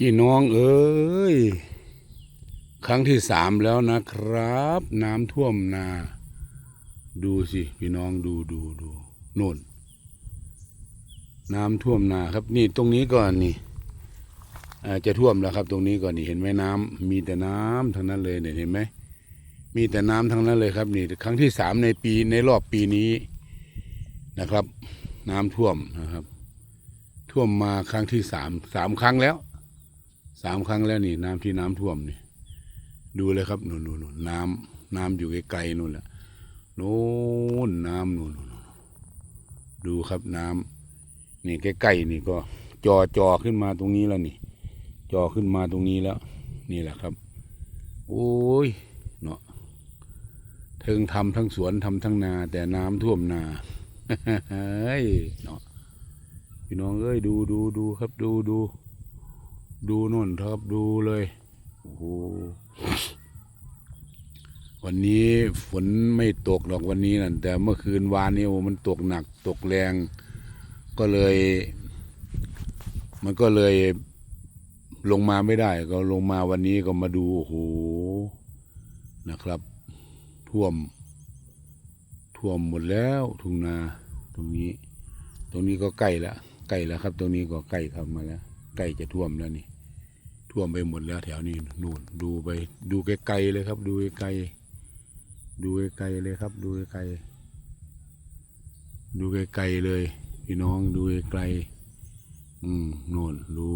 พี่น้องเอ้ย ครั้งที่สามแล้วนะครับ น้ำท่วมนา ดูสิ พี่น้องดูดูดูโน่น น้ำท่วมนาครับนี่ตรงนี้ก่อนนี่อาจะท่วมแล้วครับ ตรงนี้ก่อนนี่เห็นไหมน้ำมีแต่น้ำทั้งนั้นเลยเนี่ยเห็นไหมมีแต่น้ำทั้งนั้นเลยครับนี่ครั้งที่สามในปีในรอบปีนี้นะครับ น้ำท่วมนะครับ ท่วมมาครั้งที่สามสามครั้งแล้ว สามครั้งแล้วนี่ น้ำที่น้ำท่วมนี่ ดูเลยครับนู่นนู่นนู่นน้ำน้ำอยู่ไกลๆนู่นแหละนู่นน้ำนู่นนดูครับน้ำนี่ใกล้ๆนี่ก็จอจอขึ้นมาตรงนี้แล้วนี่ จอขึ้นมาตรงนี้แล้ว นี่แหละครับ โอ้ยเนาะเทิงทำทั้งสวนทำทั้งนา แต่น้ำท่วมนาเฮ้ยเนาะพี่น้องเอ้ยดูดูดูครับดูดู ดูนู่นครับดูเลยโอ้โหวันนี้ฝนไม่ตกหรอกวันนี้นั่นแต่เมื่อคืนวานนี้โอ้มันตกหนักตกแรง ก็เลย มันก็เลยลงมาไม่ได้ ก็ลงมาวันนี้ก็มาดูโอ้โหนะครับ ท่วม ท่วมหมดแล้วทุ่งนาตรงนี้ ตรงนี้ก็ใกล้แล้วใกล้แล้วครับ ตรงนี้ก็ใกล้เข้ามาแล้วใกล้จะท่วมแล้วนี่ ท่วมไปหมดแล้วแถวนี้นู่นดูไปดูไกลๆเลยครับ ดูไกลดูไกลเลยครับ ดูไกลดูไกลๆเลย พี่น้องดูไกลอืมโน่นดู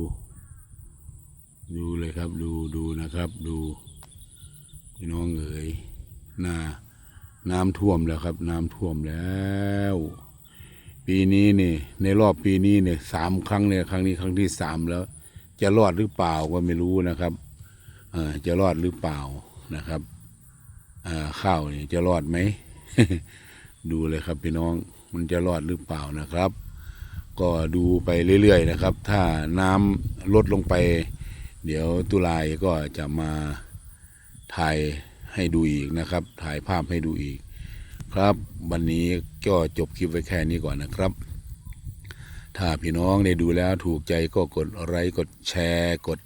ดูเลยครับ ดูดูนะครับ ดูพี่น้องเอ๋ยนาน้ำท่วมแล้วครับ น้ำท่วมแล้ว ปีนี้นี่ ในรอบปีนี้เนี่ยสามครั้งเนี่ยครั้งนี้ครั้งที่สามแล้ว จะรอดหรือเปล่าก็ไม่รู้นะครับจะรอดหรือเปล่านะครับข้าวนี่จะรอดไหม ดูเลยครับพี่น้องมันจะรอดหรือเปล่านะครับ ก็ดูไปเรื่อยๆนะครับ ถ้าน้ำลดลงไป เดี๋ยวตุลายก็จะมาถ่ายให้ดูอีกนะครับ ถ่ายภาพให้ดูอีก ครับ วันนี้ก็จบคลิปไว้แค่นี้ก่อนนะครับ ถ้าพี่น้องได้ดูแล้วถูกใจก็กดไลค์กดแชร์ กด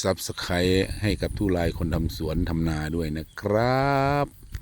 Subscribe ให้กับทุลายคนทำสวนทำนาด้วยนะครับ